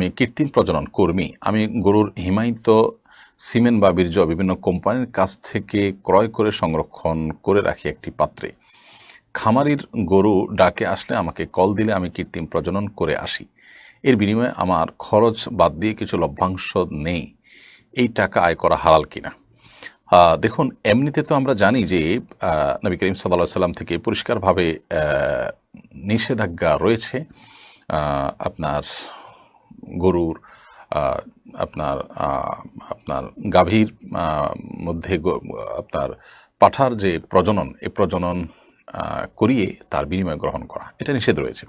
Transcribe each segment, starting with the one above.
আমি কৃত্রিম প্রজনন কর্মী। আমি গরুর হিমায়িত সিমেন্ট বা বীর্য বিভিন্ন কোম্পানির কাছ থেকে ক্রয় করে সংরক্ষণ করে রাখি একটি পাত্রে। খামারির গরু ডাকে আসলে আমাকে কল দিলে আমি কৃত্রিম প্রজনন করে আসি। এর বিনিময়ে আমার খরচ বাদ দিয়ে কিছু লভ্যাংশ নেই। এই টাকা আয় করা হালাল কিনা? দেখুন, এমনিতে তো আমরা জানি যে নবী করিম সাল্লাহ সাল্লাম থেকে পরিষ্কারভাবে নিষেধাজ্ঞা রয়েছে। আপনার গরুর আপনার আপনার গাভীর মধ্যে আপনার পাঠার যে প্রজনন, এ প্রজনন করিয়ে তার বিনিময় গ্রহণ করা। এটা নিষেধ রয়েছে।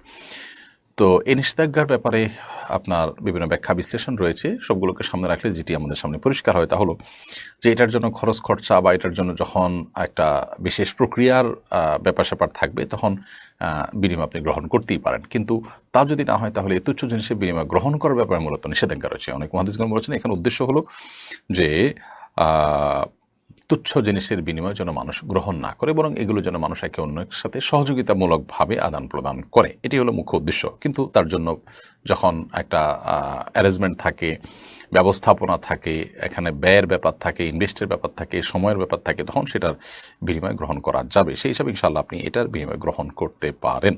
তো এই নিষেধাজ্ঞার ব্যাপারে আপনার বিভিন্ন ব্যাখ্যা, বিশ্লেষণ রয়েছে। সবগুলোকে সামনে রাখলে যেটি আমাদের সামনে পরিষ্কার হয়। তা হলো যে এটার জন্য খরচ খরচা বা এটার জন্য যখন একটা বিশেষ প্রক্রিয়ার ব্যাপার স্যাপার থাকবে, তখন বিনিময় আপনি গ্রহণ করতেই পারেন। কিন্তু তা যদি না হয়, তাহলে তুচ্ছ জিনিসের বিনিময় গ্রহণ করার ব্যাপারে মূলত নিষেধাজ্ঞা রয়েছে। অনেক মহাদিসগণ বলেছেন, এখানে উদ্দেশ্য হলো যে তুচ্ছ জিনিসের বিনিময় যেন মানুষ গ্রহণ না করে, বরং এগুলো যেন মানুষ একে অন্যের সাথে সহযোগিতামূলকভাবে আদান প্রদান করে। এটি হলো মুখ্য উদ্দেশ্য। কিন্তু তার জন্য যখন একটা অ্যারেঞ্জমেন্ট থাকে, ব্যবস্থাপনা থাকে, এখানে ব্যয়ের ব্যাপার থাকে ইনভেস্টের ব্যাপার থাকে, সময়ের ব্যাপার থাকে, তখন সেটার বিনিময় গ্রহণ করা যাবে। সেই হিসাবে ইনশাল্লাহ আপনি এটার বিনিময় গ্রহণ করতে পারেন।